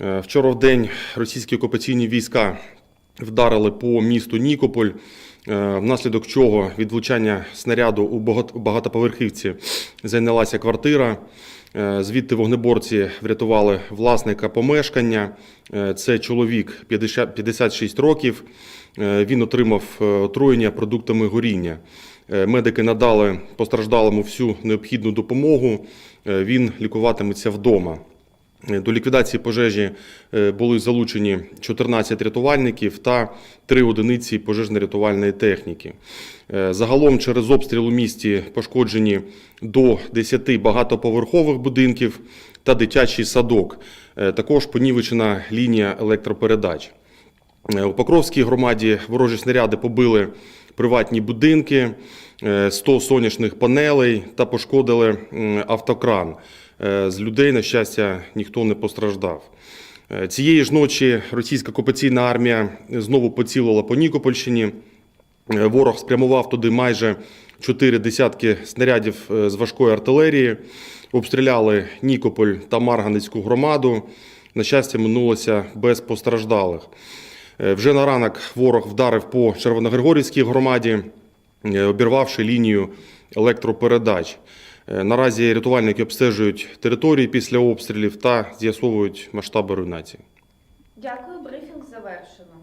Е, Вчора в день російські окупаційні війська вдарили по місту Нікополь, е, внаслідок чого від влучання снаряду у багат- багатоповерхівці зайнялася квартира. Е, Звідти вогнеборці врятували власника помешкання. Це чоловік 50 56 років. Він отримав отруєння продуктами горіння. Медики надали постраждалому всю необхідну допомогу. Він лікуватиметься вдома. Е, До ліквідації пожежі е, були залучені 14 рятувальників та 3 одиниці пожежно-рятувальної техніки. Е, Загалом через обстріл у місті пошкоджені до 10 багатоповерхових будинків та дитячий садок. Також понівечена лінія електропередач. У Покровській громаді ворожі снаряди побили приватні будинки, е, 100 сонячних панелей та пошкодили автокран. Е, З людей, на щастя, ніхто не постраждав. Е, Цієї ж ночі російська окупаційна армія знову поцілила по Нікопольщині. Е, Ворог спрямував туди майже чотири десятки снарядів е, з важкої артилерії, обстріляли Нікополь та Марганецьку громаду. На щастя, минулося без постраждалих. Е, Вже на ранок ворог вдарив по Червоногригорівській громаді, е, обірвавши лінію електропередач. Е, Наразі рятувальники обстежують території після обстрілів та з'ясовують масштаби руйнації. Дякую, брифінг завершено.